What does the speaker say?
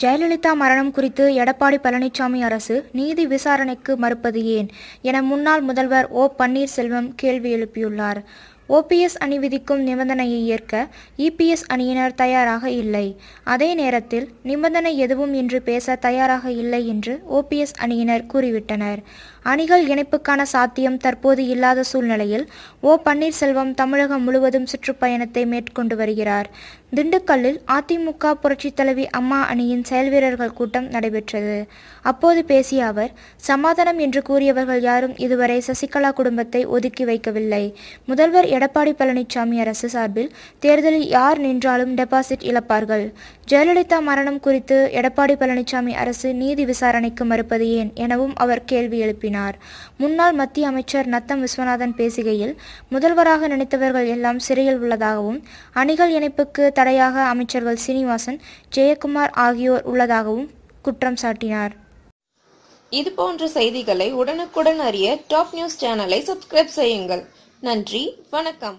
ஜெயலலிதா மரணம் குறித்து எடப்பாடி பழனிசாமி அரசு நீதி விசாரணைக்கு மறுப்பது ஏன் என முன்னாள் முதல்வர் ஓ பன்னீர்செல்வம் கேள்வி எழுப்பியுள்ளார். ஓபிஎஸ் அணி விதிக்கும் நிபந்தனையை ஏற்க இபிஎஸ் அணியினர் தயாராக இல்லை. அதே நேரத்தில் நிபந்தனை எதுவும் இன்று பேச தயாராக இல்லை என்று ஓபிஎஸ் அணியினர் கூறிவிட்டனர். அணிகள் இணைப்புக்கான சாத்தியம் தற்போது இல்லாத சூழ்நிலையில் ஓ பன்னீர்செல்வம் தமிழகம் முழுவதும் சுற்றுப்பயணத்தை மேற்கொண்டு வருகிறார். திண்டுக்கல்லில் அதிமுக புரட்சித் தலைவி அம்மா அணியின் செயல்வீரர்கள் கூட்டம் நடைபெற்றது. அப்போது பேசிய அவர் சமாதானம் என்று கூறியவர்கள் யாரும் இதுவரை சசிகலா குடும்பத்தை ஒதுக்கி வைக்கவில்லை. முதல்வர் எடப்பாடி பழனிசாமி அரசு சார்பில் தேர்தலில் யார் நின்றாலும் டெபாசிட் இழப்பார்கள். ஜெயலலிதா மரணம் குறித்து எடப்பாடி பழனிசாமி அரசு நீதி விசாரணைக்கு மறுப்பது ஏன்? எனவும் அவர் கேள்வி எழுப்பினார். முன்னாள் மத்திய அமைச்சர் நத்தம் விஸ்வநாதன் பேசுகையில் முதல்வராக நினைத்தவர்கள் எல்லாம் சிறையில் உள்ளதாகவும் அணிகள் இணைப்புக்கு தடையாக அமைச்சர்கள் சீனிவாசன் ஜெயக்குமார் ஆகியோர் உள்ளதாகவும் குற்றம் சாட்டினார். இது போன்ற செய்திகளை உடனுக்குடன் அறிய டாப் நியூஸ் சேனலை சப்ஸ்கிரைப் செய்யுங்கள். நன்றி வணக்கம்.